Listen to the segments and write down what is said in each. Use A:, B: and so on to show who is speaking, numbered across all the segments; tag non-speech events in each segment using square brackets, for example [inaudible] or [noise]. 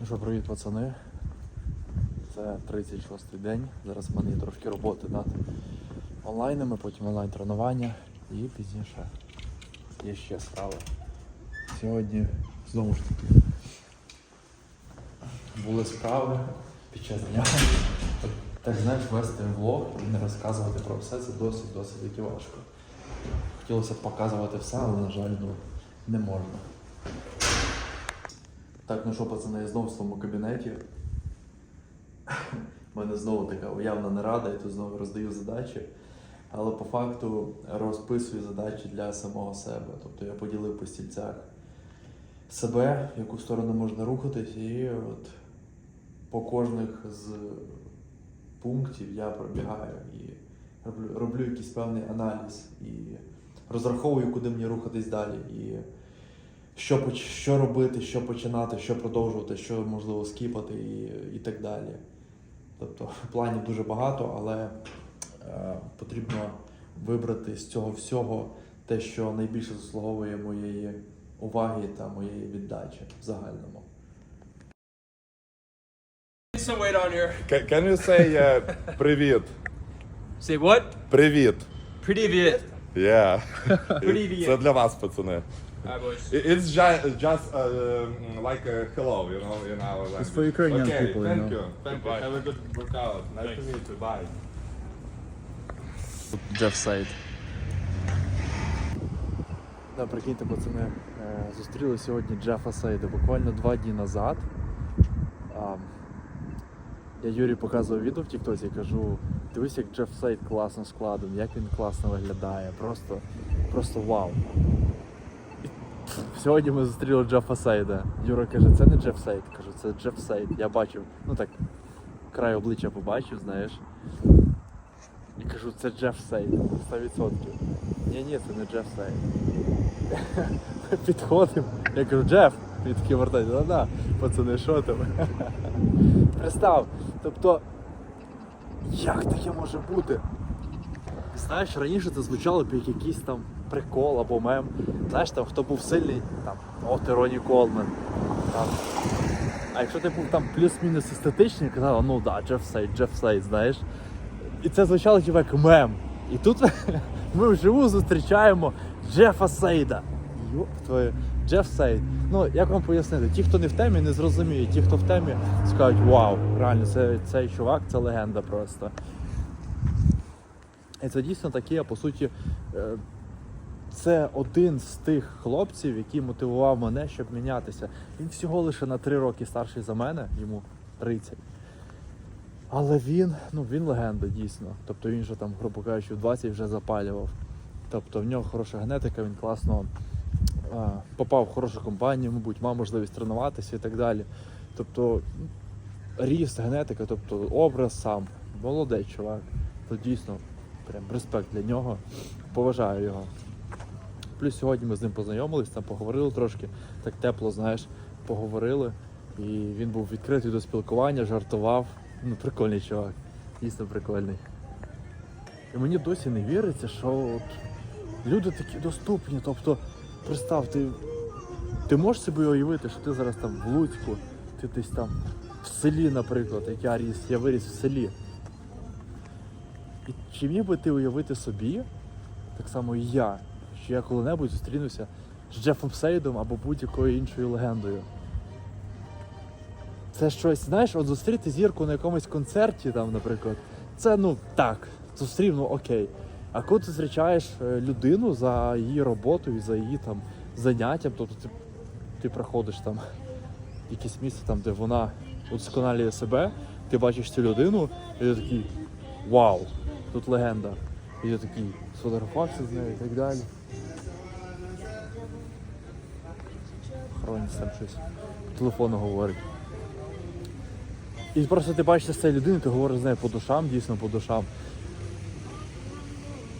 A: Ну що, привіт, пацани. Це 36-й день. Зараз в мене є трошки роботи над онлайнами, потім онлайн тренування і пізніше є ще справи. Сьогодні знову ж таки були справи під час дня. Так знаєш, вести влог і не розказувати про все це досить досить таки важко. Хотілося б показувати все, але на жаль, ну, не можна. Так, ну що, пацани, я знову в своєму кабінеті. У мене знову така уявна нарада, я тут знову роздаю задачі. Але по факту розписую задачі для самого себе. Тобто я поділив по стільцях себе, в яку сторону можна рухатись, і от по кожних з пунктів я пробігаю і роблю, роблю якийсь певний аналіз і розраховую, куди мені рухатись далі. І що, що робити, що починати, що продовжувати, що можливо скіпати і, і так далі. Тобто [laughs] планів дуже багато, але е, потрібно вибрати з цього всього те, що найбільше заслуговує моєї уваги та моєї віддачі в загальному.
B: some weight on here.
C: Can, can you say uh, привіт?
B: Say what?
C: Привіт.
B: Привет.
C: Yeah.
B: Привіт.
C: Це для вас, пацани.
B: Hi, boys.
C: It- It's just, just uh, like a hello, you know, in our language.
A: for Ukrainian
C: okay,
A: people, you
C: thank
A: know.
C: you. Thank you. Have a good workout. Nice to meet you. Bye.
A: Джеф Сайд. Да, прикиньте, пацани, е, зустріли сьогодні Джефа Сейда буквально два дні назад. А, я Юрі показував відео в Тіктоці і кажу, дивись, як Джеф Сейд класно складом, як він класно виглядає. Просто, просто вау. Сьогодні ми зустріли Джефа Сейда. Юра каже, це не Джеф Сейд. Кажу, це Джеф Сейд. Я бачив, ну так, край обличчя побачив, знаєш. І кажу, це Джеф Сейд, 100%. Ні, ні, це не Джеф Сейд. Підходимо. Я кажу, Джеф, він такий вертається, да-да, пацани, що там? Представ, тобто, як таке може бути? Знаєш, раніше це звучало б як якийсь там прикол або мем. Знаєш, там хто був сильний, там, о, ти Роні Колмен. Там. А якщо ти був там плюс-мінус естетичний, казали, ну да, Джеф Сейд, Джеф Сейд, знаєш. І це звучало типу, як мем. І тут [laughs] ми вживу зустрічаємо Джефа Сейда. Йоп твоє, Джеф Сейд. Ну, як вам пояснити, ті, хто не в темі, не зрозуміють. Ті, хто в темі, скажуть, вау, реально, це, цей чувак, це легенда просто. І це дійсно такі, по суті, е, це один з тих хлопців, який мотивував мене, щоб мінятися. Він всього лише на 3 роки старший за мене, йому 30. Але він, ну він легенда дійсно. Тобто він же там, грубо кажучи, в 20 вже запалював. Тобто в нього хороша генетика, він класно а, попав в хорошу компанію, мабуть, мав можливість тренуватися і так далі. Тобто ну, ріст, генетика, тобто образ сам. Молодець чувак. То дійсно прям респект для нього. Поважаю його. Плюс сьогодні ми з ним познайомились, там поговорили трошки, так тепло, знаєш, поговорили. І він був відкритий до спілкування, жартував. Ну, прикольний чувак. Дійсно прикольний. І мені досі не віриться, що от люди такі доступні. Тобто, представ, ти, ти можеш собі уявити, що ти зараз там в Луцьку, ти десь там в селі, наприклад, як я ріс, я виріс в селі. І чи міг би ти уявити собі, так само і я, що я коли-небудь зустрінуся з Джефом Сейдом або будь-якою іншою легендою? Це щось, знаєш, от зустріти зірку на якомусь концерті, там, наприклад, це ну так, зустрів, ну окей. А коли ти зустрічаєш е, людину за її роботою, за її там заняттям, тобто ти, ти приходиш там якесь місце, там, де вона удосконалює себе, ти бачиш цю людину, і ти такий вау, тут легенда. І ти такий сфотографувався з нею і так далі. Охоронець там щось по телефону говорить. І просто ти бачиш з цією людиною, ти говориш з нею по душам, дійсно по душам.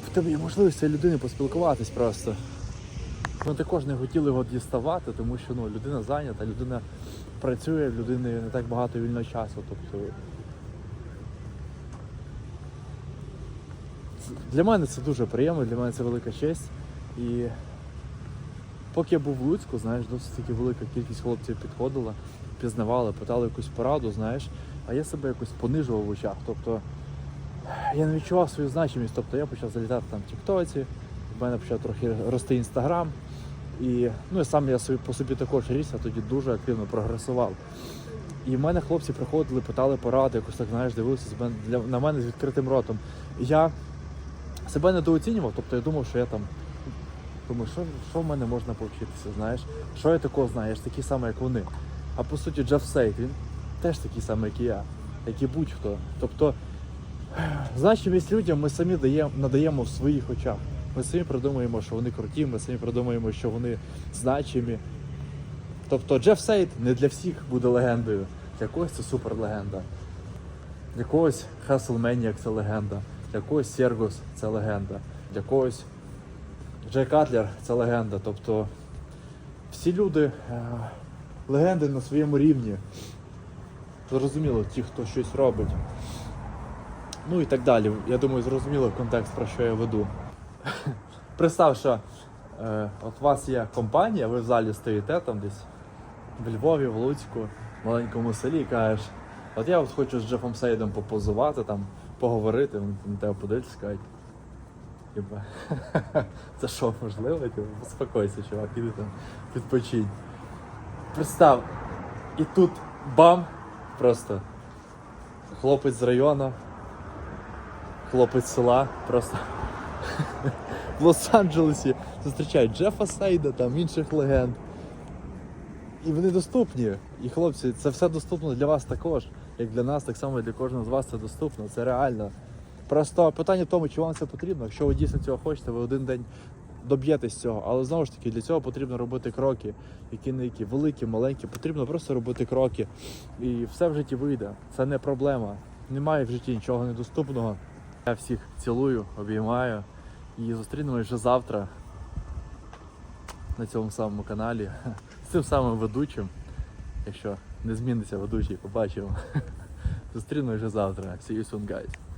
A: В тебе є можливість з цією людиною поспілкуватись просто. Ми також не хотіли його діставати, тому що ну, людина зайнята, людина працює, в людини не так багато вільного часу. Тобто... Для мене це дуже приємно, для мене це велика честь. І поки я був в Луцьку, знаєш, досить таки велика кількість хлопців підходила. пізнавали, питали якусь пораду, знаєш, а я себе якось понижував в очах. Тобто я не відчував свою значимість. Тобто я почав залітати там в Тіктоці, в мене почав трохи рости інстаграм. І ну, сам я собі, по собі також ріс, я тоді дуже активно прогресував. І в мене хлопці приходили, питали поради, якось так знаєш, дивилися з для, на мене з відкритим ротом. Я себе недооцінював, тобто я думав, що я там. Думаю, що, що в мене можна повчитися, знаєш? Що я такого знаю? Я ж такий самий, як вони. А по суті, Джеф Сейт, він теж такий самий, як і я, як і будь-хто. Тобто, значимість людям ми самі даємо, надаємо в своїх очах. Ми самі придумуємо, що вони круті, ми самі придумуємо, що вони значимі. Тобто Джеф Сейт не для всіх буде легендою. Для когось це суперлегенда. Для когось Хасл Меніак це легенда. Для когось Сергос це легенда. Для когось Джей Катлер це легенда. Тобто всі люди е, легенди на своєму рівні. Зрозуміло, ті, хто щось робить. Ну і так далі. Я думаю, зрозуміло контекст, про що я веду. [laughs] Представ, що е, от у вас є компанія, ви в залі стоїте там десь в Львові, в Луцьку, в маленькому селі і кажеш, от я от хочу з Джефом Сейдом попозувати, там, поговорити, вони на тебе подивляться, скажуть. Типа, [laughs] це що, можливо? Типа, успокойся, чувак, іди там, відпочинь. Представ, і тут бам! Просто хлопець з району, хлопець з села, просто [laughs] в Лос-Анджелесі зустрічають Джефа Сейда, там інших легенд. І вони доступні. І хлопці, це все доступно для вас також, як для нас, так само і для кожного з вас це доступно. Це реально. Просто питання в тому, чи вам це потрібно. Якщо ви дійсно цього хочете, ви один день доб'єтесь цього. Але знову ж таки, для цього потрібно робити кроки, які не які великі, маленькі. Потрібно просто робити кроки. І все в житті вийде. Це не проблема. Немає в житті нічого недоступного. Я всіх цілую, обіймаю і зустрінемось вже завтра на цьому самому каналі з цим самим ведучим. Якщо не зміниться ведучий, побачимо. [laughs] Зустрінемось вже завтра. See you soon, guys.